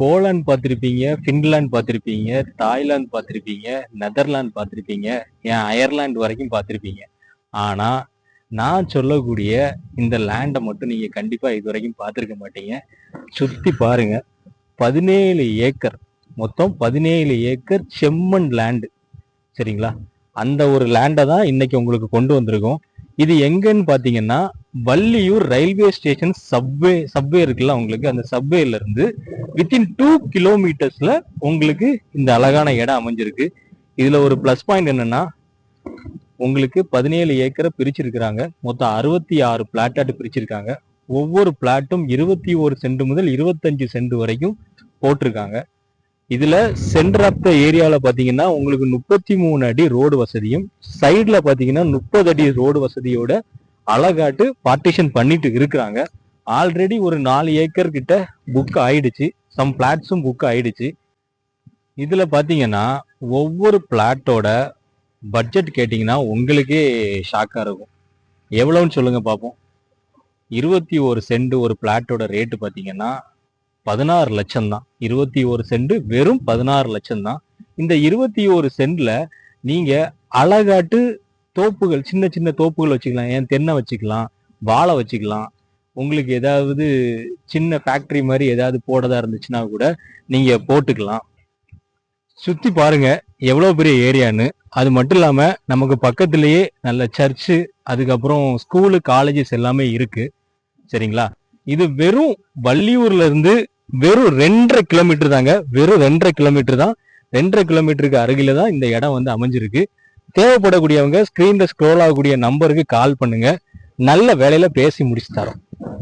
Poland பார்த்துருப்பீங்க Finland பார்த்துருப்பீங்க Thailand பார்த்துருப்பீங்க நெதர்லாந்து பார்த்துருப்பீங்க ஏன் அயர்லாந்து வரைக்கும் பார்த்துருப்பீங்க. ஆனால் நான் சொல்லக்கூடிய இந்த லேண்டை மட்டும் நீங்கள் கண்டிப்பாக இது வரைக்கும் பார்த்துருக்க மாட்டீங்க. சுற்றி பாருங்க பதினேழு ஏக்கர் மொத்தம் பதினேழு ஏக்கர் செம்மண் லேண்டு. சரிங்களா? அந்த ஒரு லேண்டை தான் இன்னைக்கு உங்களுக்கு கொண்டு வந்திருக்கோம். இது எங்கன்னு பார்த்தீங்கன்னா Valliyur railway station subway subway இருக்குல்ல உங்களுக்கு? அந்த சப்வேல இருந்து வித்தின் டூ கிலோமீட்டர்ஸ்ல உங்களுக்கு இந்த அழகான இடம் அமைஞ்சிருக்கு. இதுல ஒரு ப்ளஸ் பாயிண்ட் என்னன்னா உங்களுக்கு பதினேழு ஏக்கரை பிரிச்சிருக்கிறாங்க. மொத்தம் அறுபத்தி ஆறு பிளாட்டாட்டு பிரிச்சிருக்காங்க. ஒவ்வொரு பிளாட்டும் இருபத்தி ஒரு சென்ட் முதல் இருபத்தஞ்சு சென்ட் வரைக்கும் போட்டிருக்காங்க. இதுல சென்டர் ஆஃப் த ஏரியாவில் பார்த்தீங்கன்னா உங்களுக்கு முப்பத்தி மூணு அடி ரோடு வசதியும் சைடில் பார்த்தீங்கன்னா முப்பது அடி ரோடு வசதியோட அழகாட்டு பார்ட்டிஷன் பண்ணிட்டு இருக்கிறாங்க. ஆல்ரெடி ஒரு நாலு ஏக்கர் கிட்ட புக் ஆயிடுச்சு. சம் பிளாட்ஸும் புக் ஆயிடுச்சு. இதில் பார்த்தீங்கன்னா ஒவ்வொரு பிளாட்டோட பட்ஜெட் கேட்டிங்கன்னா உங்களுக்கே ஷாக்காக இருக்கும். எவ்வளோன்னு சொல்லுங்கள் பார்ப்போம் இருபத்தி ஒரு சென்ட் ஒரு பிளாட்டோட ரேட்டு பார்த்தீங்கன்னா பதினாறு லட்சம் தான். இருபத்தி ஒரு சென்ட் வெறும் பதினாறு லட்சம் தான். இந்த இருபத்தி ஒரு சென்ட்ல நீங்கள் அழகாட்டு தோப்புகள் சின்ன சின்ன தோப்புகள் வச்சுக்கலாம். ஏன் தென்னை வச்சுக்கலாம் வாழை வச்சுக்கலாம். உங்களுக்கு ஏதாவது சின்ன ஃபேக்டரி மாதிரி ஏதாவது போடதா இருந்துச்சுன்னா கூட நீங்க போட்டுக்கலாம். சுத்தி பாருங்க எவ்வளோ பெரிய ஏரியான்னு. அது மட்டும் இல்லாம நமக்கு பக்கத்துலேயே நல்ல சர்ச்சு அதுக்கப்புறம் ஸ்கூலு காலேஜஸ் எல்லாமே இருக்கு. சரிங்களா? இது வெறும் வள்ளியூர்ல இருந்து வெறும் ரெண்டரை கிலோமீட்டர் தாங்க. வெறும் ரெண்டரை கிலோமீட்டர் தான். ரெண்டரை கிலோமீட்டருக்கு அருகில தான் இந்த இடம் வந்து அமைஞ்சிருக்கு. தேவைப்படக்கூடியவங்க ஸ்க்ரீனில் ஸ்க்ரோல் ஆகக்கூடிய நம்பருக்கு கால் பண்ணுங்க. நல்ல வேலையில் பேசி முடிச்சு தரோம்.